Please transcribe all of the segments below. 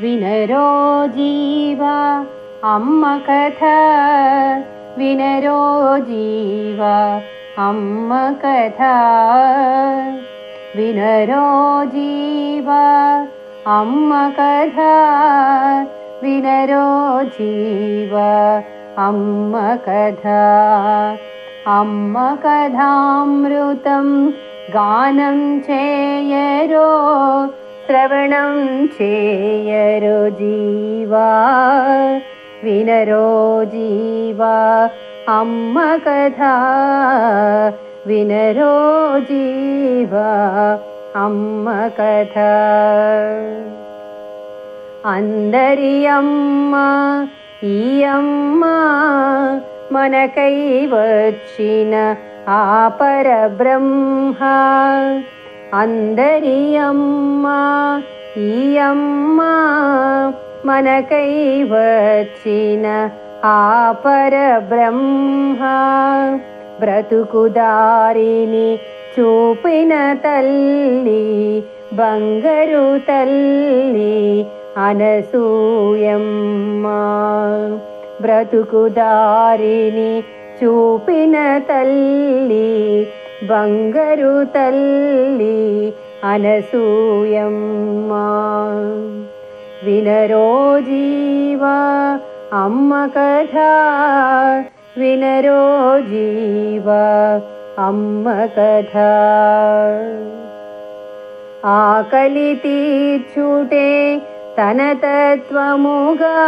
विनरो जीव अम्म कथा। विनरो जीव अम्म कथा। विनरो जीव अम्म कथा। विनरो जीव अम्म कथा। अम्म कथामृतं गानं चेयरो श्रवणं चेयरो जीवा विनरो जीवा अम्म कथा विनरो जिवाम्म कथा। अन्तरि अम्मा इयं मनकैविन आ అందరి అమ్మ ఈ అమ్మ మనకై వచ్చిన ఆ పరబ్రహ్మ. బ్రతుకు దారిని చూపిన తల్లి బంగరు తల్లి అనసూయమ్మ. బ్రతుకు దారిని చూపిన తల్లి బంగరు తల్లి అనసూయమ్మ. వినరో జీవా అమ్మ కథ. వినరో జీవా అమ్మ కథ. ఆకలి తీర్చుటే తన తత్వముగా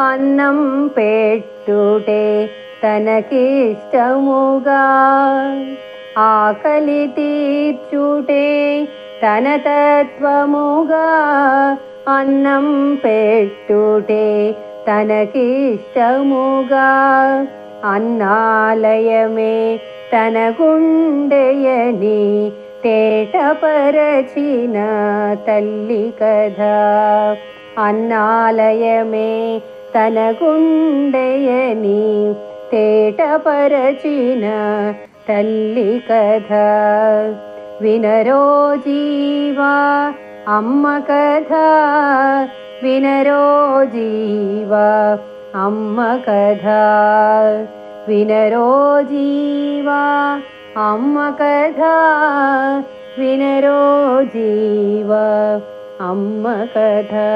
అన్నం పెట్టుటే తనకిష్టముగా. आकलिर्चुटे तनतत्त्वमुगा अन्नं पेट्टुटे तनकिष्टमुगा। अन्नालयमे तनगुण्डयनि तेट तल्लि तलिकथालयमे अन्नालयमे तनगुण्डयनि तेट तल्लिकथा। विनरो जीवा अम्म कथा। विनरो जीवा अम्म कथा। विनरो जीवा अम्म कथा। विनरोजीव अम्म कथा।